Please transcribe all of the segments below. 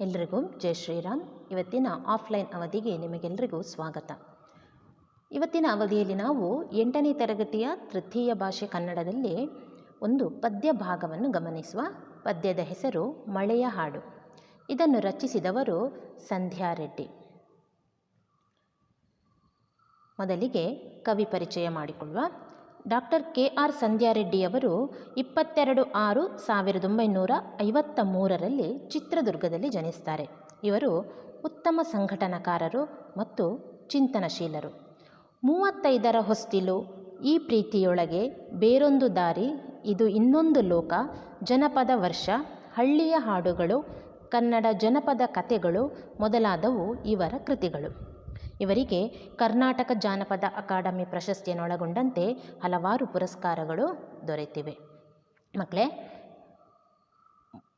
ಎಲ್ರಿಗೂ ಜೈ ಶ್ರೀರಾಮ್. ಇವತ್ತಿನ ಆಫ್ಲೈನ್ ಅವಧಿಗೆ ನಿಮಗೆಲ್ಲರಿಗೂ ಸ್ವಾಗತ. ಇವತ್ತಿನ ಅವಧಿಯಲ್ಲಿ ನಾವು ಎಂಟನೇ ತರಗತಿಯ ತೃತೀಯ ಭಾಷೆ ಕನ್ನಡದಲ್ಲಿ ಒಂದು ಪದ್ಯ ಭಾಗವನ್ನು ಗಮನಿಸುವ. ಪದ್ಯದ ಹೆಸರು ಮಳೆಯ ಹಾಡು. ಇದನ್ನು ರಚಿಸಿದವರು ಸಂಧ್ಯಾ ರೆಡ್ಡಿ. ಮೊದಲಿಗೆ ಕವಿ ಪರಿಚಯ ಮಾಡಿಕೊಳ್ಳುವ. ಡಾಕ್ಟರ್ ಕೆ ಆರ್ ಸಂಧ್ಯಾರೆಡ್ಡಿಯವರು ಇಪ್ಪತ್ತೆರಡು ಆರು ಸಾವಿರದ ಒಂಬೈನೂರ ಐವತ್ತ ಮೂರರಲ್ಲಿ ಚಿತ್ರದುರ್ಗದಲ್ಲಿ ಜನಿಸ್ತಾರೆ. ಇವರು ಉತ್ತಮ ಸಂಘಟನಾಕಾರರು ಮತ್ತು ಚಿಂತನಶೀಲರು. ಮೂವತ್ತೈದರ ಹೊಸ್ತಿಲು ಈ ಪ್ರೀತಿಯೊಳಗೆ ಬೇರೊಂದು ದಾರಿ, ಇದು ಇನ್ನೊಂದು ಲೋಕ, ಜನಪದ ವರ್ಷ, ಹಳ್ಳಿಯ ಹಾಡುಗಳು, ಕನ್ನಡ ಜನಪದ ಕಥೆಗಳು ಮೊದಲಾದವು ಇವರ ಕೃತಿಗಳು. ಇವರಿಗೆ ಕರ್ನಾಟಕ ಜಾನಪದ ಅಕಾಡೆಮಿ ಪ್ರಶಸ್ತಿಯನ್ನೊಳಗೊಂಡಂತೆ ಹಲವಾರು ಪುರಸ್ಕಾರಗಳು ದೊರೆತಿವೆ. ಮಕ್ಕಳೇ,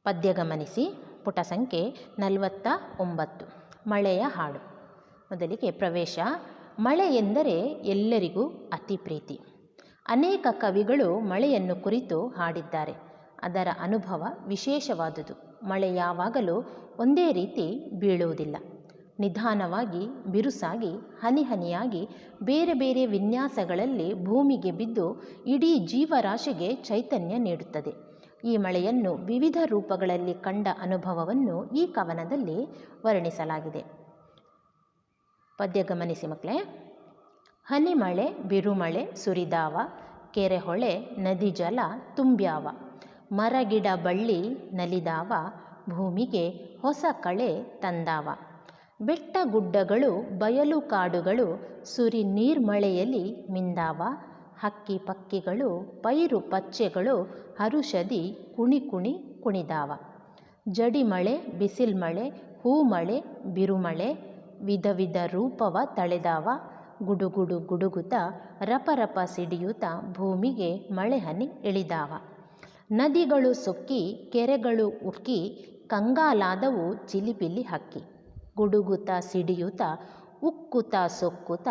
ಪದ್ಯ ಗಮನಿಸಿ. ಪುಟ ಸಂಖ್ಯೆ ನಲವತ್ತ ಒಂಬತ್ತು ಮಳೆಯ ಹಾಡು. ಮೊದಲಿಗೆ ಪ್ರವೇಶ. ಮಳೆ ಎಂದರೆ ಎಲ್ಲರಿಗೂ ಅತಿ ಪ್ರೀತಿ. ಅನೇಕ ಕವಿಗಳು ಮಳೆಯನ್ನು ಕುರಿತು ಹಾಡಿದ್ದಾರೆ. ಅದರ ಅನುಭವ ವಿಶೇಷವಾದುದು. ಮಳೆ ಯಾವಾಗಲೂ ಒಂದೇ ರೀತಿ ಬೀಳುವುದಿಲ್ಲ. ನಿಧಾನವಾಗಿ ಬಿರುಸಾಗಿ ಹನಿ ಹನಿಯಾಗಿ ಬೇರೆ ಬೇರೆ ವಿನ್ಯಾಸಗಳಲ್ಲಿ ಭೂಮಿಗೆ ಬಿದ್ದು ಇಡೀ ಜೀವರಾಶಿಗೆ ಚೈತನ್ಯ ನೀಡುತ್ತದೆ. ಈ ಮಳೆಯನ್ನು ವಿವಿಧ ರೂಪಗಳಲ್ಲಿ ಕಂಡ ಅನುಭವವನ್ನು ಈ ಕವನದಲ್ಲಿ ವರ್ಣಿಸಲಾಗಿದೆ. ಪದ್ಯ ಗಮನಿಸಿ ಮಕ್ಕಳೇ, ಹನಿಮಳೆ, ಬಿರುಮಳೆ, ಸುರಿದಾವ, ಕೆರೆಹೊಳೆ, ನದಿ ಜಲ, ತುಂಬ್ಯಾವ, ಮರಗಿಡ ಬಳ್ಳಿ ನಲಿದಾವ, ಭೂಮಿಗೆ ಹೊಸ ಕಳೆ ತಂದಾವ. ಬೆಟ್ಟ ಗುಡ್ಡಗಳು ಬಯಲು ಕಾಡುಗಳು ಸುರಿ ನೀರ್ಮಳೆಯಲ್ಲಿ ಮಿಂದಾವ, ಹಕ್ಕಿ ಪಕ್ಕಿಗಳು, ಪೈರು ಪಚ್ಚೆಗಳು ಹರುಷದಿ ಕುಣಿ ಕುಣಿ ಕುಣಿದಾವ. ಜಡಿಮಳೆ, ಬಿಸಿಲ್ಮಳೆ, ಹೂಮಳೆ, ಬಿರುಮಳೆ ವಿಧ ವಿಧ ರೂಪವ ತಳೆದಾವ. ಗುಡುಗುಡು ಗುಡುಗುತ, ರಪರಪ ಸಿಡಿಯುತ ಭೂಮಿಗೆ ಮಳೆ ಹನಿ ಇಳಿದಾವ. ನದಿಗಳು ಸೊಕ್ಕಿ, ಕೆರೆಗಳು ಉಕ್ಕಿ, ಕಂಗಾಲಾದವು ಚಿಲಿಪಿಲಿ ಹಕ್ಕಿ. ಗುಡುಗುತ್ತ ಸಿಡಿಯುತ್ತಾ ಉಕ್ಕುತ ಸೊಕ್ಕುತ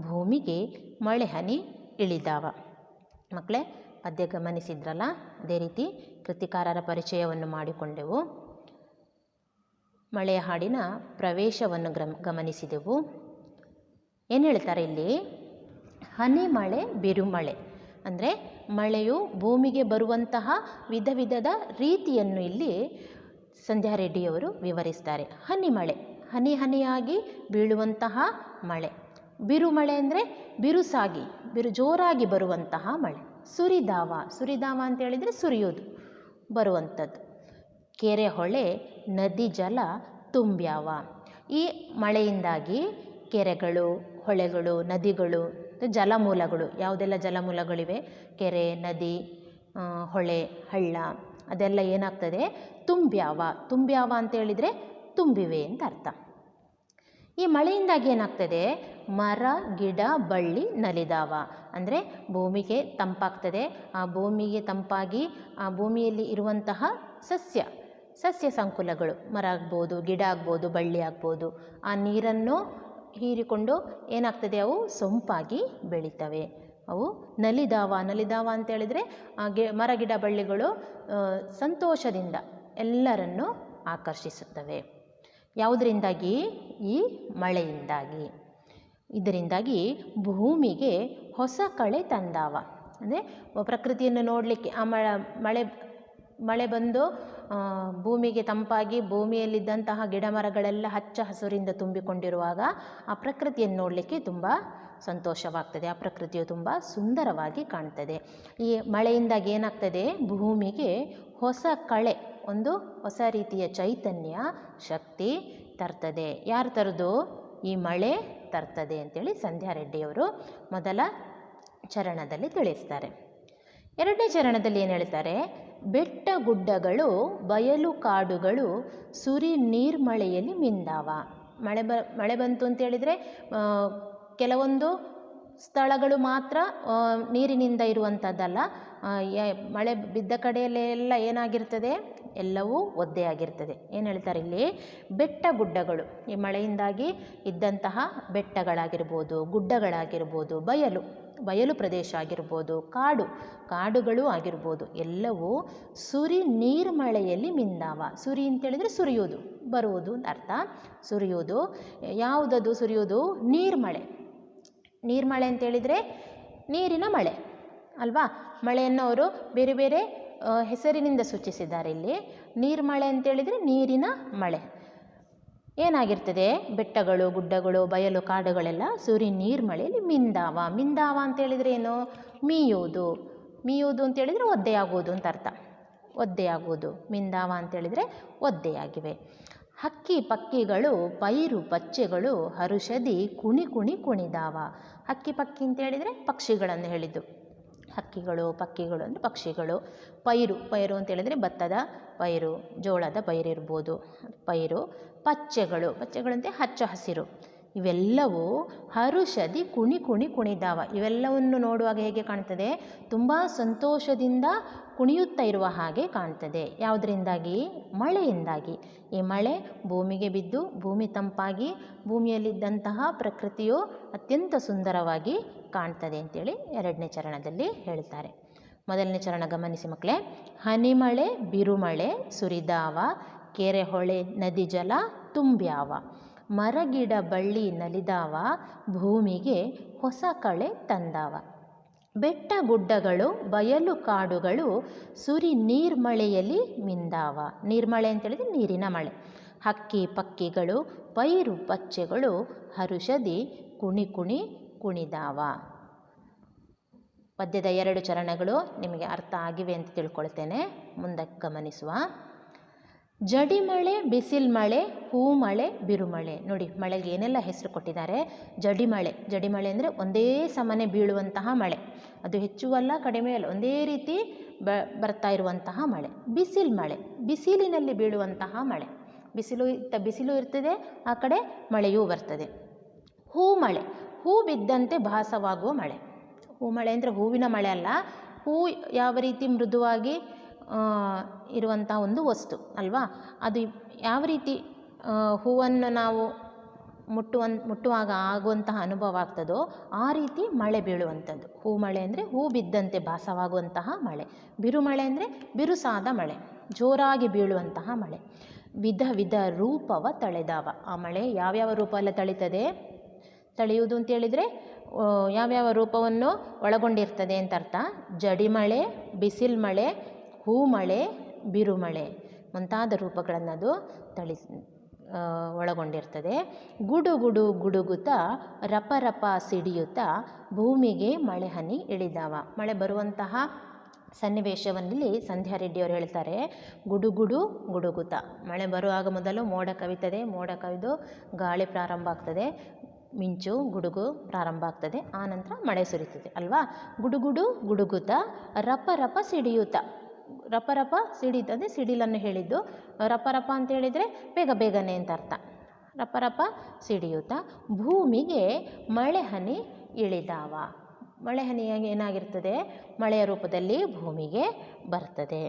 ಭೂಮಿಗೆ ಮಳೆ ಹನಿ ಇಳಿದಾವ. ಮಕ್ಕಳೇ ಪದ್ಯ ಗಮನಿಸಿದ್ರಲ್ಲ? ಅದೇ ರೀತಿ ಕೃತಿಕಾರರ ಪರಿಚಯವನ್ನು ಮಾಡಿಕೊಂಡೆವು. ಮಳೆಯ ಹಾಡಿನ ಪ್ರವೇಶವನ್ನು ಗಮನಿಸಿದೆವು. ಏನು ಹೇಳ್ತಾರೆ ಇಲ್ಲಿ? ಹನಿ ಮಳೆ ಬಿರುಮಳೆ ಅಂದರೆ ಮಳೆಯು ಭೂಮಿಗೆ ಬರುವಂತಹ ವಿಧ ವಿಧದ ರೀತಿಯನ್ನು ಇಲ್ಲಿ ಸಂಧ್ಯಾ ರೆಡ್ಡಿಯವರು ವಿವರಿಸ್ತಾರೆ. ಹನಿ ಮಳೆ. ಹನಿ ಹನಿಯಾಗಿ ಬೀಳುವಂತಹ ಮಳೆ. ಬಿರು ಮಳೆ ಅಂದರೆ ಬಿರುಸಾಗಿ, ಬಿರು ಜೋರಾಗಿ ಬರುವಂತಹ ಮಳೆ. ಸುರಿದಾವ ಸುರಿದಾವ ಅಂತ ಹೇಳಿದರೆ ಸುರಿಯೋದು, ಬರುವಂಥದ್ದು. ಕೆರೆ ಹೊಳೆ, ನದಿ ಜಲ ತುಂಬ್ಯಾವ. ಈ ಮಳೆಯಿಂದಾಗಿ ಕೆರೆಗಳು, ಹೊಳೆಗಳು, ನದಿಗಳು, ಜಲಮೂಲಗಳು, ಯಾವುದೆಲ್ಲ ಜಲಮೂಲಗಳಿವೆ? ಕೆರೆ, ನದಿ ಹೊಳೆ, ಹಳ್ಳ ಅದೆಲ್ಲ ಏನಾಗ್ತದೆ? ತುಂಬ್ಯಾವ. ತುಂಬ್ಯಾವ ಅಂತ ಹೇಳಿದರೆ ತುಂಬಿವೆ ಅಂತ ಅರ್ಥ. ಈ ಮಳೆಯಿಂದಾಗಿ ಏನಾಗ್ತದೆ? ಮರ, ಗಿಡ, ಬಳ್ಳಿ ನಲಿದಾವ. ಅಂದರೆ ಭೂಮಿಗೆ ತಂಪಾಗ್ತದೆ. ಆ ಭೂಮಿಗೆ ತಂಪಾಗಿ, ಆ ಭೂಮಿಯಲ್ಲಿ ಇರುವಂತಹ ಸಸ್ಯ ಸಸ್ಯ ಸಂಕುಲಗಳು. ಮರ ಆಗ್ಬೋದು, ಗಿಡ ಆಗ್ಬೋದು, ಬಳ್ಳಿ ಆಗ್ಬೋದು. ಆ ನೀರನ್ನು ಹೀರಿಕೊಂಡು ಏನಾಗ್ತದೆ? ಅವು ಸೊಂಪಾಗಿ ಬೆಳಿತವೆ. ಅವು ನಲಿದಾವ. ನಲಿದಾವ ಅಂತ ಹೇಳಿದರೆ ಗಿ, ಮರ, ಗಿಡ, ಬಳ್ಳಿಗಳು ಸಂತೋಷದಿಂದ ಎಲ್ಲರನ್ನು ಆಕರ್ಷಿಸುತ್ತವೆ. ಯಾವುದರಿಂದಾಗಿ? ಈ ಮಳೆಯಿಂದಾಗಿ. ಇದರಿಂದಾಗಿ ಭೂಮಿಗೆ ಹೊಸ ಕಳೆ ತಂದಾವ. ಅಂದರೆ ಪ್ರಕೃತಿಯನ್ನು ನೋಡಲಿಕ್ಕೆ ಆ ಮಳೆ ಮಳೆ ಬಂದು ಭೂಮಿಗೆ ತಂಪಾಗಿ ಭೂಮಿಯಲ್ಲಿದ್ದಂತಹ ಗಿಡ ಮರಗಳೆಲ್ಲ ಹಚ್ಚ ಹಸುರಿಂದ ತುಂಬಿಕೊಂಡಿರುವಾಗ ಆ ಪ್ರಕೃತಿಯನ್ನು ನೋಡಲಿಕ್ಕೆ ತುಂಬ ಸಂತೋಷವಾಗ್ತದೆ. ಆ ಪ್ರಕೃತಿಯು ತುಂಬ ಸುಂದರವಾಗಿ ಕಾಣ್ತದೆ. ಈ ಮಳೆಯಿಂದಾಗಿ ಏನಾಗ್ತದೆ? ಭೂಮಿಗೆ ಹೊಸ ಕಳೆ, ಒಂದು ಹೊಸ ರೀತಿಯ ಚೈತನ್ಯ, ಶಕ್ತಿ ತರ್ತದೆ. ಯಾರು ತರದು? ಈ ಮಳೆ ತರ್ತದೆ ಅಂತೇಳಿ ಸಂಧ್ಯಾ ರೆಡ್ಡಿಯವರು ಮೊದಲ ಚರಣದಲ್ಲಿ ತಿಳಿಸ್ತಾರೆ. ಎರಡನೇ ಚರಣದಲ್ಲಿ ಏನು ಹೇಳ್ತಾರೆ? ಬೆಟ್ಟ ಗುಡ್ಡಗಳು, ಬಯಲು ಕಾಡುಗಳು, ಸುರಿ ನೀರ್ಮಳೆಯಲ್ಲಿ ಮಿಂದಾವ. ಮಳೆ ಬ, ಮಳೆ ಬಂತು ಅಂತೇಳಿದರೆ ಕೆಲವೊಂದು ಸ್ಥಳಗಳು ಮಾತ್ರ ನೀರಿನಿಂದ ಇರುವಂಥದ್ದಲ್ಲ ಮಳೆ ಬಿದ್ದ ಕಡೆಯಲ್ಲೆಲ್ಲ ಏನಾಗಿರ್ತದೆ? ಎಲ್ಲವೂ ಒದ್ದೆಯಾಗಿರ್ತದೆ ಏನು ಹೇಳ್ತಾರೆ ಇಲ್ಲಿ? ಬೆಟ್ಟ ಗುಡ್ಡಗಳು. ಈ ಮಳೆಯಿಂದಾಗಿ ಇದ್ದಂತಹ ಬೆಟ್ಟಗಳಾಗಿರ್ಬೋದು, ಗುಡ್ಡಗಳಾಗಿರ್ಬೋದು, ಬಯಲು ಬಯಲು ಪ್ರದೇಶ ಆಗಿರ್ಬೋದು, ಕಾಡು, ಕಾಡುಗಳು ಆಗಿರ್ಬೋದು. ಎಲ್ಲವೂ ಸುರಿ ನೀರ್ಮಳೆಯಲ್ಲಿ ಮಿಂದಾವ. ಸುರಿ ಅಂತೇಳಿದರೆ ಸುರಿಯೋದು, ಬರುವುದು ಅರ್ಥ. ಸುರಿಯೋದು, ಯಾವುದದು ಸುರಿಯೋದು? ನೀರ್ಮಳೆ ನೀರ್ಮಳೆ ಅಂತೇಳಿದರೆ ನೀರಿನ ಮಳೆ, ಅಲ್ವಾ? ಮಳೆಯನ್ನು ಅವರು ಬೇರೆ ಬೇರೆ ಹೆಸರಿನಿಂದ ಸೂಚಿಸಿದ್ದಾರೆ ಇಲ್ಲಿ. ನೀರ್ಮಳೆ ಅಂತೇಳಿದರೆ ನೀರಿನ ಮಳೆ. ಏನಾಗಿರ್ತದೆ? ಬೆಟ್ಟಗಳು, ಗುಡ್ಡಗಳು, ಬಯಲು ಕಾಡುಗಳೆಲ್ಲ ಸೂರ್ಯನ ನೀರ್ಮಳೆಯಲ್ಲಿ ಮಿಂದಾವ. ಮಿಂದಾವ ಅಂತೇಳಿದರೆ ಏನು? ಮೀಯೋದು. ಮೀಯೋದು ಅಂತೇಳಿದರೆ ಒದ್ದೆಯಾಗೋದು ಅಂತ ಅರ್ಥ. ಒದ್ದೆಯಾಗೋದು ಮಿಂದಾವ ಅಂತೇಳಿದರೆ ಒದ್ದೆಯಾಗಿವೆ. ಹಕ್ಕಿ ಪಕ್ಕಿಗಳು, ಪೈರು ಪಚ್ಚೆಗಳು, ಹರುಷದಿ ಕುಣಿ ಕುಣಿ ಕುಣಿದಾವ. ಹಕ್ಕಿ ಪಕ್ಕಿ ಅಂತ ಹೇಳಿದರೆ ಪಕ್ಷಿಗಳನ್ನು ಹೇಳಿದ್ದು. ಹಕ್ಕಿಗಳು, ಪಕ್ಕಿಗಳು ಅಂದರೆ ಪಕ್ಷಿಗಳು. ಪೈರು ಪೈರು ಅಂತ ಹೇಳಿದರೆ ಭತ್ತದ ಪೈರು, ಜೋಳದ ಪೈರಿರ್ಬೋದು ಪೈರು, ಪಚ್ಚೆಗಳು ಪಚ್ಚೆಗಳಂತೆ ಹಚ್ಚ ಹಸಿರು. ಇವೆಲ್ಲವೂ ಹರುಷದಿ ಕುಣಿ ಕುಣಿ ಕುಣಿದಾವ. ಇವೆಲ್ಲವನ್ನು ನೋಡುವಾಗ ಹೇಗೆ ಕಾಣ್ತದೆ? ತುಂಬ ಸಂತೋಷದಿಂದ ಕುಣಿಯುತ್ತಾ ಇರುವ ಹಾಗೆ ಕಾಣ್ತದೆ. ಯಾವುದರಿಂದಾಗಿ? ಮಳೆಯಿಂದಾಗಿ. ಈ ಮಳೆ ಭೂಮಿಗೆ ಬಿದ್ದು ಭೂಮಿ ತಂಪಾಗಿ, ಭೂಮಿಯಲ್ಲಿದ್ದಂತಹ ಪ್ರಕೃತಿಯು ಅತ್ಯಂತ ಸುಂದರವಾಗಿ ಕಾಣ್ತದೆ ಅಂತೇಳಿ ಎರಡನೇ ಚರಣದಲ್ಲಿ ಹೇಳ್ತಾರೆ. ಮೊದಲನೇ ಚರಣ ಗಮನಿಸಿ ಮಕ್ಕಳೇ. ಹನಿಮಳೆ, ಬಿರುಮಳೆ, ಸುರಿದಾವ ಕೆರೆ ಹೊಳೆ ನದಿ ಜಲ, ತುಂಬ್ಯಾವ. ಮರಗಿಡ ಬಳ್ಳಿ ನಲಿದಾವ, ಭೂಮಿಗೆ ಹೊಸ ಕಳೆ ತಂದಾವ. ಬೆಟ್ಟ ಗುಡ್ಡಗಳು, ಬಯಲು ಕಾಡುಗಳು, ಸುರಿ ನೀರ್ಮಳೆಯಲ್ಲಿ ಮಿಂದಾವ. ನೀರ್ಮಳೆ ಅಂತೇಳಿದರೆ ನೀರಿನ ಮಳೆ. ಹಕ್ಕಿ ಪಕ್ಕಿಗಳು, ಪೈರು ಪಚ್ಚೆಗಳು, ಹರುಷದಿ, ಕುಣಿ ಕುಣಿ ಕುಣಿದಾವ. ಪದ್ಯದ ಎರಡು ಚರಣಗಳು ನಿಮಗೆ ಅರ್ಥ ಆಗಿವೆ ಅಂತ ತಿಳ್ಕೊಳ್ತೇನೆ. ಮುಂದಕ್ಕೆ ಗಮನಿಸುವ. ಜಡಿಮಳೆ ಹೂ ಮಳೆ ಬಿರುಮಳೆ ನೋಡಿ, ಮಳೆಗೆ ಏನೆಲ್ಲ ಹೆಸರು ಕೊಟ್ಟಿದ್ದಾರೆ? ಜಡಿ ಮಳೆ. ಜಡಿ ಮಳೆ ಅಂದರೆ ಒಂದೇ ಸಮನೆ ಬೀಳುವಂತಹ ಮಳೆ. ಅದು ಹೆಚ್ಚು ಅಲ್ಲ, ಕಡಿಮೆ ಅಲ್ಲ, ಒಂದೇ ರೀತಿ ಬ, ಬರ್ತಾ ಇರುವಂತಹ ಮಳೆ. ಬಿಸಿಲು ಮಳೆ. ಬಿಸಿಲಿನಲ್ಲಿ ಬೀಳುವಂತಹ ಮಳೆ. ಬಿಸಿಲು ಇತ್ತ ಬಿಸಿಲು ಇರ್ತದೆ, ಆ ಕಡೆ ಮಳೆಯೂ ಬರ್ತದೆ. ಹೂ ಮಳೆ. ಹೂ ಬಿದ್ದಂತೆ ಭಾಸವಾಗುವ ಮಳೆ. ಹೂ ಮಳೆ ಅಂದರೆ ಹೂವಿನ ಮಳೆ ಅಲ್ಲ. ಹೂ ಯಾವ ರೀತಿ ಮೃದುವಾಗಿ ಇರುವಂಥ ಒಂದು ವಸ್ತು, ಅಲ್ವಾ? ಅದು ಯಾವ ರೀತಿ ಹೂವನ್ನು ನಾವು ಮುಟ್ಟುವನ್, ಮುಟ್ಟುವಾಗ ಆಗುವಂತಹ ಅನುಭವ ಆಗ್ತದೋ ಆ ರೀತಿ ಮಳೆ ಬೀಳುವಂಥದ್ದು. ಹೂ ಮಳೆ ಅಂದರೆ ಹೂ ಬಿದ್ದಂತೆ ಭಾಸವಾಗುವಂತಹ ಮಳೆ. ಬಿರುಮಳೆ ಅಂದರೆ ಬಿರುಸಾದ ಮಳೆ, ಜೋರಾಗಿ ಬೀಳುವಂತಹ ಮಳೆ. ವಿಧ ವಿಧ ರೂಪವ ತಳೆದಾವ. ಆ ಮಳೆ ಯಾವ್ಯಾವ ರೂಪ ಎಲ್ಲ ತಳಿತದೆ? ತಳೆಯುವುದು ಅಂತೇಳಿದರೆ ಯಾವ್ಯಾವ ರೂಪವನ್ನು ಒಳಗೊಂಡಿರ್ತದೆ ಅಂತ ಅರ್ಥ? ಜಡಿಮಳೆ ಬಿಸಿಲು ಮಳೆ ಹೂಮಳೆ ಬಿರುಮಳೆ ಮುಂತಾದ ರೂಪಗಳನ್ನು ಅದು ತಳಿ ಒಳಗೊಂಡಿರ್ತದೆ. ಗುಡುಗುಡು ಗುಡುಗುತ ಗುಡುಗುತ್ತಾ ರಪ ರಪ ಸಿಡಿಯುತ್ತಾ ಭೂಮಿಗೆ ಮಳೆ ಹನಿ ಇಳಿದಾವ. ಮಳೆ ಬರುವಂತಹ ಸನ್ನಿವೇಶವನ್ನಿಲ್ಲಿ ಸಂಧ್ಯಾ ರೆಡ್ಡಿಯವರು ಹೇಳ್ತಾರೆ, ಗುಡುಗುಡು ಗುಡುಗುತ. ಮಳೆ ಬರುವಾಗ ಮೊದಲು ಮೋಡ ಕವಿತದೆ, ಮೋಡ ಕವಿದು ಗಾಳಿ ಪ್ರಾರಂಭ ಆಗ್ತದೆ, ಮಿಂಚು ಗುಡುಗು ಪ್ರಾರಂಭ ಆಗ್ತದೆ ಆನಂತರ ನಂತರ ಮಳೆ ಸುರಿತದೆ ಅಲ್ವಾ? ಗುಡುಗುಡು ಗುಡುಗುತ ರಪ ರಪ ಸಿಡಿಯುತ್ತ ರಪ ರಪ ಅಂದರೆ ಸಿಡಿಲನ್ನು ಹೇಳಿದ್ದು. ರಪ ರಪ ಅಂತ ಹೇಳಿದರೆ ಬೇಗ ಬೇಗನೆ ಅಂತ ಅರ್ಥ. ರಪ ರಪ ಸಿಡಿಯುತ್ತ, ಭೂಮಿಗೆ ಮಳೆ ಹನಿ ಇಳಿದಾವ. ಮಳೆ ಹನಿಯಾಗಿ ಏನಾಗಿರ್ತದೆ? ಮಳೆಯ ರೂಪದಲ್ಲಿ ಭೂಮಿಗೆ ಬರ್ತದೆ.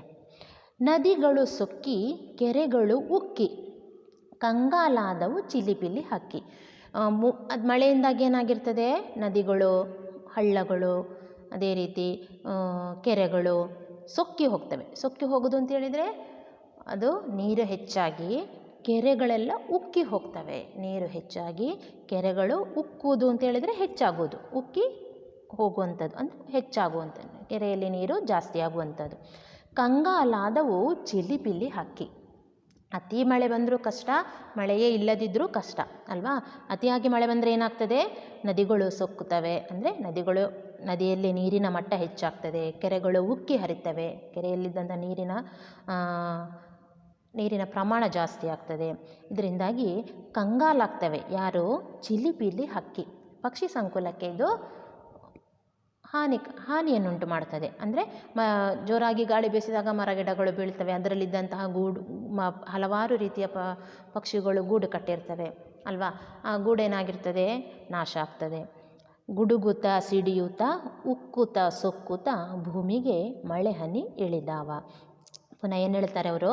ನದಿಗಳು ಸೊಕ್ಕಿ, ಕೆರೆಗಳು ಉಕ್ಕಿ, ಕಂಗಾಲಾದವು ಚಿಲಿಪಿಲಿ ಹಕ್ಕಿ. ಅದು ಮಳೆಯಿಂದಾಗಿ ಏನಾಗಿರ್ತದೆ? ನದಿಗಳು, ಹಳ್ಳಗಳು, ಅದೇ ರೀತಿ ಕೆರೆಗಳು ಸೊಕ್ಕಿ ಹೋಗ್ತವೆ. ಸೊಕ್ಕಿ ಹೋಗೋದು ಅಂತ ಹೇಳಿದರೆ ಅದು ನೀರು ಹೆಚ್ಚಾಗಿ ಕೆರೆಗಳೆಲ್ಲ ಉಕ್ಕಿ ಹೋಗ್ತವೆ. ನೀರು ಹೆಚ್ಚಾಗಿ ಕೆರೆಗಳು ಉಕ್ಕುವುದು ಅಂತ ಹೇಳಿದರೆ ಹೆಚ್ಚಾಗೋದು ಉಕ್ಕಿ ಹೋಗುವಂಥದ್ದು ಅಂದರೆ ಹೆಚ್ಚಾಗುವಂಥದ್ದು. ಕೆರೆಯಲ್ಲಿ ನೀರು ಜಾಸ್ತಿ ಆಗುವಂಥದ್ದು. ಕಂಗಾಲಾದವು ಚಿಲಿಪಿಲಿ ಹಕ್ಕಿ. ಅತಿ ಮಳೆ ಬಂದರೂ ಕಷ್ಟ, ಮಳೆಯೇ ಇಲ್ಲದಿದ್ದರೂ ಕಷ್ಟ, ಅಲ್ವಾ? ಅತಿಯಾಗಿ ಮಳೆ ಬಂದರೆ ಏನಾಗ್ತದೆ? ನದಿಗಳು ಸೊಕ್ಕುತ್ತವೆ. ಅಂದರೆ ನದಿಗಳು, ನದಿಯಲ್ಲಿ ನೀರಿನ ಮಟ್ಟ ಹೆಚ್ಚಾಗ್ತದೆ. ಕೆರೆಗಳು ಉಕ್ಕಿ ಹರಿತವೆ. ಕೆರೆಯಲ್ಲಿದ್ದಂಥ ನೀರಿನ ನೀರಿನ ಪ್ರಮಾಣ ಜಾಸ್ತಿ ಆಗ್ತದೆ. ಇದರಿಂದಾಗಿ ಕಂಗಾಲಾಗ್ತವೆ. ಯಾರು? ಚಿಲಿಪಿಲಿ ಹಕ್ಕಿ. ಪಕ್ಷಿ ಸಂಕುಲಕ್ಕೆ ಇದು ಹಾನಿ ಹಾನಿಯನ್ನುಂಟು ಮಾಡ್ತದೆ. ಅಂದರೆ ಮ, ಜೋರಾಗಿ ಗಾಳಿ ಬೀಸಿದಾಗ ಮರಗಿಡಗಳು ಬೀಳ್ತವೆ. ಅದರಲ್ಲಿದ್ದಂತಹ ಗೂಡು, ಮ, ಹಲವಾರು ರೀತಿಯ ಪ, ಪಕ್ಷಿಗಳು ಗೂಡು ಕಟ್ಟಿರ್ತವೆ. ಅಲ್ವಾ? ಆ ಗೂಡೇನಾಗಿರ್ತದೆ ನಾಶ ಆಗ್ತದೆ. ಗುಡುಗುತ, ಸಿಡಿಯೂತ, ಉಕ್ಕುತ, ಸೊಕ್ಕುತ ಭೂಮಿಗೆ ಮಳೆ ಹನಿ ಇಳಿದಾವ ಪುನಃ ಏನು ಹೇಳ್ತಾರೆ ಅವರು?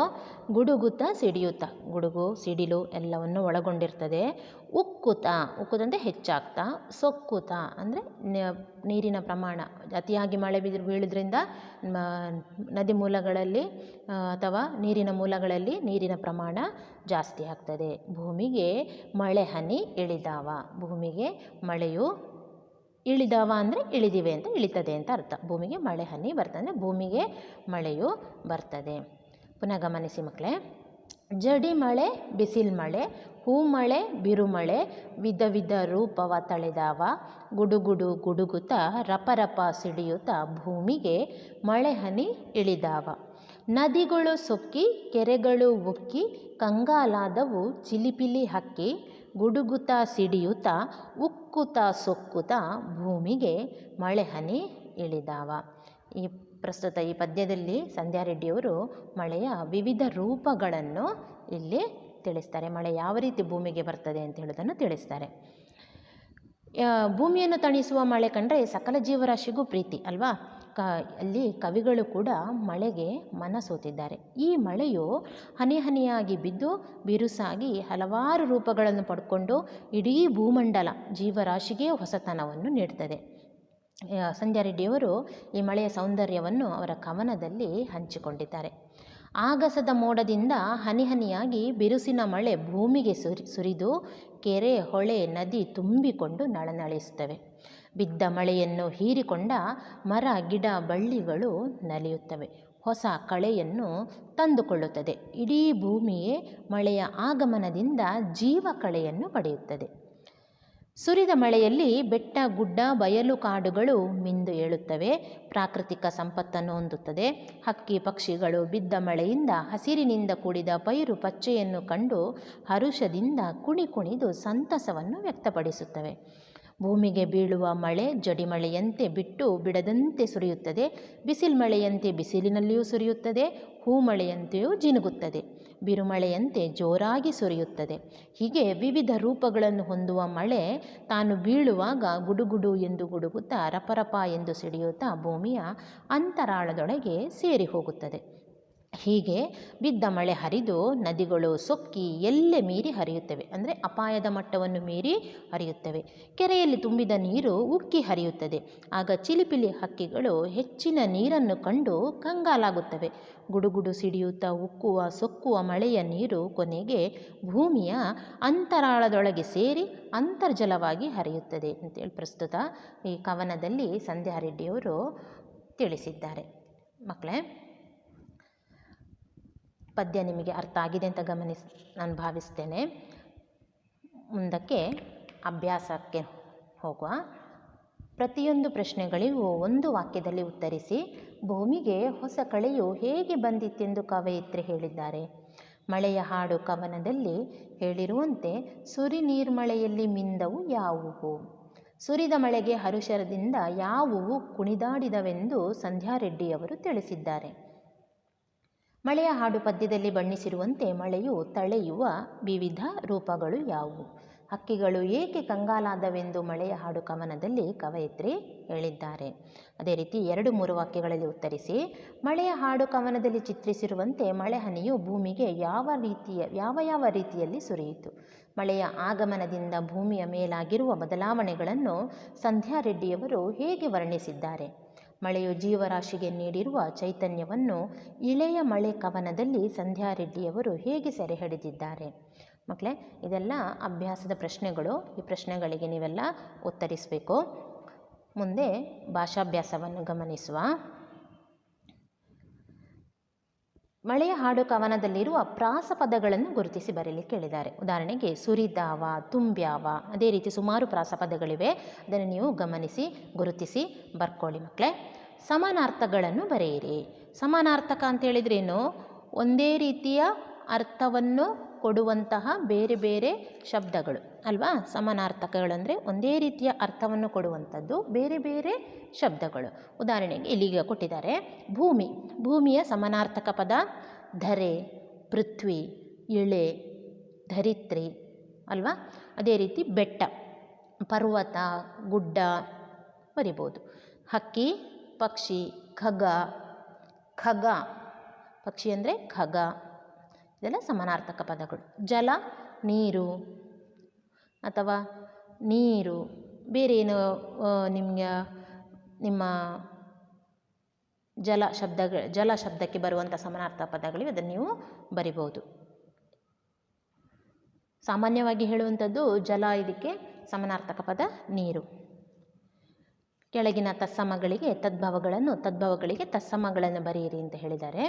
ಗುಡುಗುತ ಸಿಡಿಯುತ್ತ ಗುಡುಗು, ಸಿಡಿಲು ಎಲ್ಲವನ್ನು ಒಳಗೊಂಡಿರ್ತದೆ. ಉಕ್ಕುತ. ಉಕ್ಕುತ ಅಂದರೆ ಹೆಚ್ಚಾಗ್ತಾ. ಸೊಕ್ಕುತ ಅಂದರೆ ನೀರಿನ ಪ್ರಮಾಣ. ಅತಿಯಾಗಿ ಮಳೆ ಬಿದ್ದು ಬೀಳೋದ್ರಿಂದ ನದಿ ಮೂಲಗಳಲ್ಲಿ ಅಥವಾ ನೀರಿನ ಮೂಲಗಳಲ್ಲಿ ನೀರಿನ ಪ್ರಮಾಣ ಜಾಸ್ತಿ ಆಗ್ತದೆ. ಭೂಮಿಗೆ ಮಳೆ ಹನಿ ಇಳಿದಾವ. ಭೂಮಿಗೆ ಮಳೆಯು ಇಳಿದಾವ ಅಂದರೆ ಇಳಿದಿವೆ ಅಂತ ಇಳಿತದೆ ಅಂತ ಅರ್ಥ. ಭೂಮಿಗೆ ಮಳೆ ಹನಿ ಬರ್ತದೆ ಭೂಮಿಗೆ ಮಳೆಯು ಬರ್ತದೆ. ಪುನಃ ಗಮನಿಸಿ ಮಕ್ಕಳೇ. ಜಡಿ ಮಳೆ, ಬಿಸಿಲು ಮಳೆ ಹೂಮಳೆ ಬಿರುಮಳೆ ವಿಧ ವಿಧ ರೂಪವ ತಳೆದಾವ. ಗುಡುಗುಡು ಗುಡುಗುತ, ರಪರಪ ಸಿಡಿಯುತ್ತ ಭೂಮಿಗೆ ಮಳೆ ಹನಿ ಇಳಿದಾವ. ನದಿಗಳು ಸೊಕ್ಕಿ, ಕೆರೆಗಳು ಉಕ್ಕಿ, ಕಂಗಾಲಾದವು ಚಿಲಿಪಿಲಿ ಹಕ್ಕಿ ಗುಡುಗುತ್ತ ಸಿಡಿಯುತ್ತ ಉಕ್ಕುತ ಸೊಕ್ಕುತ ಭೂಮಿಗೆ ಮಳೆ ಹನಿ ಇಳಿದಾವ. ಈ ಪ್ರಸ್ತುತ ಈ ಪದ್ಯದಲ್ಲಿ ಸಂಧ್ಯಾ ರೆಡ್ಡಿಯವರು ಮಳೆಯ ವಿವಿಧ ರೂಪಗಳನ್ನು ಇಲ್ಲಿ ತಿಳಿಸ್ತಾರೆ. ಮಳೆ ಯಾವ ರೀತಿ ಭೂಮಿಗೆ ಬರ್ತದೆ ಅಂತ ಹೇಳೋದನ್ನು ತಿಳಿಸ್ತಾರೆ. ಭೂಮಿಯನ್ನು ತಣಿಸುವ ಮಳೆ ಕಂಡರೆ ಸಕಲ ಜೀವರಾಶಿಗೂ ಪ್ರೀತಿ, ಅಲ್ವಾ? ಕ, ಅಲ್ಲಿ ಕವಿಗಳು ಕೂಡ ಮಳೆಗೆ ಮನಸೋತಿದ್ದಾರೆ. ಈ ಮಳೆಯು ಹನಿ ಹನಿಯಾಗಿ ಬಿದ್ದು ಬಿರುಸಾಗಿ ಹಲವಾರು ರೂಪಗಳನ್ನು ಪಡ್ಕೊಂಡು ಇಡೀ ಭೂಮಂಡಲ ಜೀವರಾಶಿಗೆ ಹೊಸತನವನ್ನು ನೀಡ್ತದೆ. ಸಂಧ್ಯಾ ರೆಡ್ಡಿಯವರು ಈ ಮಳೆಯ ಸೌಂದರ್ಯವನ್ನು ಅವರ ಕವನದಲ್ಲಿ ಹಂಚಿಕೊಂಡಿದ್ದಾರೆ. ಆಗಸದ ಮೋಡದಿಂದ ಹನಿ ಹನಿಯಾಗಿ ಬಿರುಸಿನ ಮಳೆ ಭೂಮಿಗೆ ಸುರಿ, ಸುರಿದು ಕೆರೆ, ಹೊಳೆ, ನದಿ ತುಂಬಿಕೊಂಡು ನಳನಳಿಸುತ್ತವೆ. ಬಿದ್ದ ಮಳೆಯನ್ನು ಹೀರಿಕೊಂಡ ಮರ, ಗಿಡ, ಬಳ್ಳಿಗಳು ನಲಿಯುತ್ತವೆ. ಹೊಸ ಕಳೆಯನ್ನು ತಂದುಕೊಳ್ಳುತ್ತದೆ. ಇಡೀ ಭೂಮಿಯೇ ಮಳೆಯ ಆಗಮನದಿಂದ ಜೀವ ಕಳೆಯನ್ನು ಪಡೆಯುತ್ತದೆ. ಸುರಿದ ಮಳೆಯಲ್ಲಿ ಬೆಟ್ಟ, ಗುಡ್ಡ, ಬಯಲು ಕಾಡುಗಳು ಮಿಂದು ಏಳುತ್ತವೆ. ಪ್ರಾಕೃತಿಕ ಸಂಪತ್ತನ್ನು ಹೊಂದುತ್ತದೆ. ಹಕ್ಕಿ ಪಕ್ಷಿಗಳು ಬಿದ್ದ ಮಳೆಯಿಂದ ಹಸಿರಿನಿಂದ ಕೂಡಿದ ಪೈರು ಪಚ್ಚೆಯನ್ನು ಕಂಡು ಹರುಷದಿಂದ ಕುಣಿ ಕುಣಿದು ಸಂತಸವನ್ನು ವ್ಯಕ್ತಪಡಿಸುತ್ತವೆ. ಭೂಮಿಗೆ ಬೀಳುವ ಮಳೆ ಜಡಿಮಳೆಯಂತೆ ಬಿಟ್ಟು ಬಿಡದಂತೆ ಸುರಿಯುತ್ತದೆ. ಬಿಸಿಲು ಮಳೆಯಂತೆ ಬಿಸಿಲಿನಲ್ಲಿಯೂ ಸುರಿಯುತ್ತದೆ. ಹೂಮಳೆಯಂತೆಯೂ ಜಿನುಗುತ್ತದೆ. ಬಿರುಮಳೆಯಂತೆ ಜೋರಾಗಿ ಸುರಿಯುತ್ತದೆ. ಹೀಗೆ ವಿವಿಧ ರೂಪಗಳನ್ನು ಹೊಂದುವ ಮಳೆ ತಾನು ಬೀಳುವಾಗ ಗುಡುಗುಡು ಎಂದು ಗುಡುಗುತ್ತಾ ರಪರಪ ಎಂದು ಸಿಡಿಯುತ್ತಾ ಭೂಮಿಯ ಅಂತರಾಳದೊಳಗೆ ಸೇರಿ ಹೋಗುತ್ತದೆ ಹೀಗೆ ಬಿದ್ದ ಮಳೆ ಹರಿದು ನದಿಗಳು ಸೊಕ್ಕಿ ಎಲ್ಲೆ ಮೀರಿ ಹರಿಯುತ್ತವೆ. ಅಂದರೆ ಅಪಾಯದ ಮಟ್ಟವನ್ನು ಮೀರಿ ಹರಿಯುತ್ತವೆ. ಕೆರೆಯಲ್ಲಿ ತುಂಬಿದ ನೀರು ಉಕ್ಕಿ ಹರಿಯುತ್ತದೆ. ಆಗ ಚಿಲಿಪಿಲಿ ಹಕ್ಕಿಗಳು ಹೆಚ್ಚಿನ ನೀರನ್ನು ಕಂಡು ಕಂಗಾಲಾಗುತ್ತವೆ. ಗುಡುಗುಡು ಸಿಡಿಯುತ್ತಾ ಉಕ್ಕುವ ಸೊಕ್ಕುವ ಮಳೆಯ ನೀರು ಕೊನೆಗೆ ಭೂಮಿಯ ಅಂತರಾಳದೊಳಗೆ ಸೇರಿ ಅಂತರ್ಜಲವಾಗಿ ಹರಿಯುತ್ತದೆ ಅಂತೇಳಿ ಪ್ರಸ್ತುತ ಈ ಕವನದಲ್ಲಿ ಸಂಧ್ಯಾ ರೆಡ್ಡಿಯವರು ತಿಳಿಸಿದ್ದಾರೆ. ಮಕ್ಕಳೇ ಪದ್ಯ ನಿಮಗೆ ಅರ್ಥ ಆಗಿದೆ ಅಂತ ಗಮನಿಸ್, ನಾನು ಭಾವಿಸ್ತೇನೆ. ಮುಂದಕ್ಕೆ ಅಭ್ಯಾಸಕ್ಕೆ ಹೋಗುವ. ಪ್ರತಿಯೊಂದು ಪ್ರಶ್ನೆಗಳಿಗೂ ಒಂದು ವಾಕ್ಯದಲ್ಲಿ ಉತ್ತರಿಸಿ, ಭೂಮಿಗೆ ಹೊಸ ಕಳೆಯು ಹೇಗೆ ಬಂದಿತ್ತೆಂದು ಕವಯಿತ್ರಿ ಹೇಳಿದ್ದಾರೆ. ಮಳೆಯ ಹಾಡು ಕವನದಲ್ಲಿ ಹೇಳಿರುವಂತೆ, ಸುರಿ ನೀರ್ಮಳೆಯಲ್ಲಿ ಮಿಂದವು ಯಾವುವು? ಸುರಿದ ಮಳೆಗೆ ಹರುಷರದಿಂದ ಯಾವುವು ಕುಣಿದಾಡಿದವೆಂದು ಸಂಧ್ಯಾ ರೆಡ್ಡಿಯವರು ತಿಳಿಸಿದ್ದಾರೆ. ಮಳೆಯ ಹಾಡು ಪದ್ಯದಲ್ಲಿ ಬಣ್ಣಿಸಿರುವಂತೆ ಮಳೆಯು ತಳೆಯುವ ವಿವಿಧ ರೂಪಗಳು ಯಾವುವು? ಹಕ್ಕಿಗಳು ಏಕೆ ಕಂಗಾಲಾದವೆಂದು ಮಳೆಯ ಹಾಡು ಕವನದಲ್ಲಿ ಕವಯಿತ್ರಿ ಹೇಳಿದ್ದಾರೆ. ಅದೇ ರೀತಿ ಎರಡು ಮೂರು ವಾಕ್ಯಗಳಲ್ಲಿ ಉತ್ತರಿಸಿ, ಮಳೆಯ ಹಾಡು ಕವನದಲ್ಲಿ ಚಿತ್ರಿಸಿರುವಂತೆ ಮಳೆ ಹನಿಯು ಭೂಮಿಗೆ ಯಾವ ರೀತಿಯ, ಯಾವ ಯಾವ ರೀತಿಯಲ್ಲಿ ಸುರಿಯಿತು? ಮಳೆಯ ಆಗಮನದಿಂದ ಭೂಮಿಯ ಮೇಲಾಗಿರುವ ಬದಲಾವಣೆಗಳನ್ನು ಸಂಧ್ಯಾ ರೆಡ್ಡಿಯವರು ಹೇಗೆ ವರ್ಣಿಸಿದ್ದಾರೆ? ಮಳೆಯು ಜೀವರಾಶಿಗೆ ನೀಡಿರುವ ಚೈತನ್ಯವನ್ನು ಇಳೆಯ ಮಳೆ ಕವನದಲ್ಲಿ ಸಂಧ್ಯಾ ರೆಡ್ಡಿಯವರು ಹೇಗೆ ಸೆರೆ ಹಿಡಿದಿದ್ದಾರೆ? ಮಕ್ಕಳೇ, ಇದೆಲ್ಲ ಅಭ್ಯಾಸದ ಪ್ರಶ್ನೆಗಳು. ಈ ಪ್ರಶ್ನೆಗಳಿಗೆ ನೀವೆಲ್ಲ ಉತ್ತರಿಸಬೇಕು. ಮುಂದೆ ಭಾಷಾಭ್ಯಾಸವನ್ನು ಗಮನಿಸುವ. ಮಳೆಯ ಹಾಡು ಕವನದಲ್ಲಿರುವ ಪ್ರಾಸ ಪದಗಳನ್ನು ಗುರುತಿಸಿ ಬರೆಯಲಿ ಹೇಳಿದ್ದಾರೆ ಉದಾಹರಣೆಗೆ ಸುರಿದಾವ, ತುಂಬ್ಯಾವ, ಅದೇ ರೀತಿ ಸುಮಾರು ಪ್ರಾಸಪದಗಳಿವೆ ಅದನ್ನು ನೀವು ಗಮನಿಸಿ, ಗುರುತಿಸಿ, ಬರ್ಕೊಳ್ಳಿ ಮಕ್ಕಳೇ. ಸಮಾನಾರ್ಥಗಳನ್ನು ಬರೆಯಿರಿ. ಸಮಾನಾರ್ಥಕ ಅಂತ ಹೇಳಿದ್ರೇನು ಒಂದೇ ರೀತಿಯ ಅರ್ಥವನ್ನು ಕೊಡುವಂತಹ ಬೇರೆ ಬೇರೆ ಶಬ್ದಗಳು, ಅಲ್ವಾ? ಸಮಾನಾರ್ಥಕಗಳಂದರೆ ಒಂದೇ ರೀತಿಯ ಅರ್ಥವನ್ನು ಕೊಡುವಂಥದ್ದು ಬೇರೆ ಬೇರೆ ಶಬ್ದಗಳು. ಉದಾಹರಣೆಗೆ ಇಲ್ಲಿಗೆ ಕೊಟ್ಟಿದ್ದಾರೆ, ಭೂಮಿ. ಭೂಮಿಯ ಸಮಾನಾರ್ಥಕ ಪದ ಧರೆ, ಪೃಥ್ವಿ ಇಳೆ ಧರಿತ್ರಿ, ಅಲ್ವಾ? ಅದೇ ರೀತಿ ಬೆಟ್ಟ, ಪರ್ವತ, ಗುಡ್ಡ ಬರಿಬೋದು. ಹಕ್ಕಿ, ಪಕ್ಷಿ, ಖಗ ಖಗ. ಪಕ್ಷಿ ಅಂದರೆ ಖಗ. ಇದೆಲ್ಲ ಸಮಾನಾರ್ಥಕ ಪದಗಳು. ಜಲ, ನೀರು ಅಥವಾ ನೀರು. ಬೇರೆ ಏನು ನಿಮಗೆ, ನಿಮ್ಮ ಜಲ ಶಬ್ದಗಳು ಜಲ ಶಬ್ದಕ್ಕೆ ಬರುವಂಥ ಸಮಾನಾರ್ಥ ಪದಗಳಿವೆ ಅದನ್ನು ನೀವು ಬರಿಬೋದು. ಸಾಮಾನ್ಯವಾಗಿ ಹೇಳುವಂಥದ್ದು ಜಲ ಇದಕ್ಕೆ ಸಮಾನಾರ್ಥಕ ಪದ ನೀರು. ಕೆಳಗಿನ ತತ್ಸಮಗಳಿಗೆ ತದ್ಭವಗಳನ್ನು, ತದ್ಭವಗಳಿಗೆ ತತ್ಸಮಗಳನ್ನು ಬರೆಯಿರಿ ಅಂತ ಹೇಳಿದ್ದಾರೆ.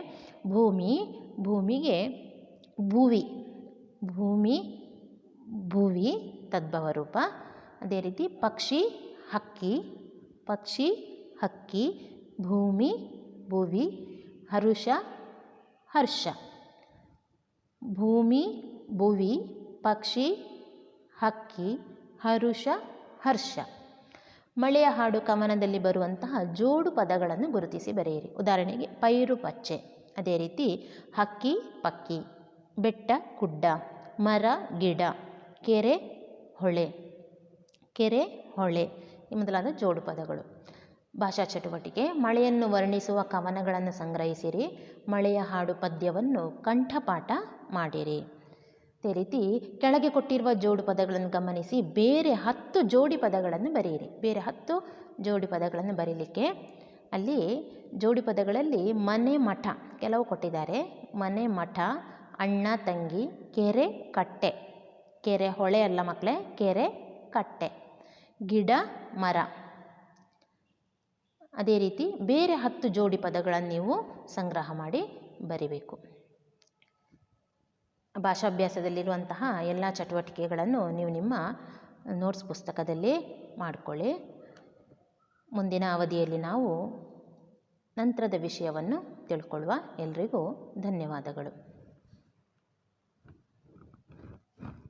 ಭೂಮಿ, ಭೂಮಿಗೆ ಭೂವಿ, ಭೂಮಿ, ಭುವಿ ತದ್ಭವ ರೂಪ ಅದೇ ರೀತಿ ಪಕ್ಷಿ, ಹಕ್ಕಿ ಪಕ್ಷಿ, ಹಕ್ಕಿ, ಭೂಮಿ, ಭುವಿ, ಹರುಷ, ಹರ್ಷ. ಭೂಮಿ, ಭುವಿ, ಪಕ್ಷಿ, ಹಕ್ಕಿ, ಹರುಷ, ಹರ್ಷ. ಮಳೆಯ ಹಾಡು ಕವನದಲ್ಲಿ ಬರುವಂತಹ ಜೋಡು ಪದಗಳನ್ನು ಗುರುತಿಸಿ ಬರೆಯಿರಿ. ಉದಾಹರಣೆಗೆ, ಪೈರು ಪಚ್ಚೆ. ಅದೇ ರೀತಿ, ಹಕ್ಕಿ, ಪಕ್ಕಿ. ಬೆಟ್ಟ ಗುಡ್ಡ ಮರ, ಗಿಡ, ಕೆರೆ, ಹೊಳೆ ಕೆರೆ, ಹೊಳೆ ಈ ಮೊದಲಾದ ಜೋಡು ಪದಗಳು. ಭಾಷಾ ಚಟುವಟಿಕೆ, ಮಳೆಯನ್ನು ವರ್ಣಿಸುವ ಕವನಗಳನ್ನು ಸಂಗ್ರಹಿಸಿರಿ, ಮಳೆಯ ಹಾಡು ಪದ್ಯವನ್ನು ಕಂಠಪಾಠ ಮಾಡಿರಿ. ಅದೇ ರೀತಿ ಕೆಳಗೆ ಕೊಟ್ಟಿರುವ ಜೋಡು ಪದಗಳನ್ನು ಗಮನಿಸಿ, ಬೇರೆ ಹತ್ತು ಜೋಡಿ ಪದಗಳನ್ನು ಬರೆಯಿರಿ. ಬೇರೆ ಹತ್ತು ಜೋಡಿ ಪದಗಳನ್ನು ಬರೀಲಿಕ್ಕೆ ಅಲ್ಲಿ ಜೋಡಿ ಪದಗಳಲ್ಲಿ ಮನೆ ಮಠ ಕೆಲವು ಕೊಟ್ಟಿದ್ದಾರೆ. ಮನೆ ಮಠ ಅಣ್ಣ, ತಂಗಿ, ಕೆರೆ, ಕಟ್ಟೆ. ಕೆರೆ ಹೊಳೆ ಅಲ್ಲ ಮಕ್ಕಳೇ ಕೆರೆ, ಕಟ್ಟೆ. ಗಿಡ, ಮರ. ಅದೇ ರೀತಿ ಬೇರೆ ಹತ್ತು ಜೋಡಿ ಪದಗಳನ್ನು ನೀವು ಸಂಗ್ರಹ ಮಾಡಿ ಬರಿಬೇಕು. ಭಾಷಾಭ್ಯಾಸದಲ್ಲಿರುವಂತಹ ಎಲ್ಲ ಚಟುವಟಿಕೆಗಳನ್ನು ನೀವು ನಿಮ್ಮ ನೋಟ್ಸ್ ಪುಸ್ತಕದಲ್ಲಿ ಮಾಡಿಕೊಳ್ಳಿ. ಮುಂದಿನ ಅವಧಿಯಲ್ಲಿ ನಾವು ನಂತರದ ವಿಷಯವನ್ನು ತಿಳ್ಕೊಳ್ಳುವ ಎಲ್ರಿಗೂ ಧನ್ಯವಾದಗಳು.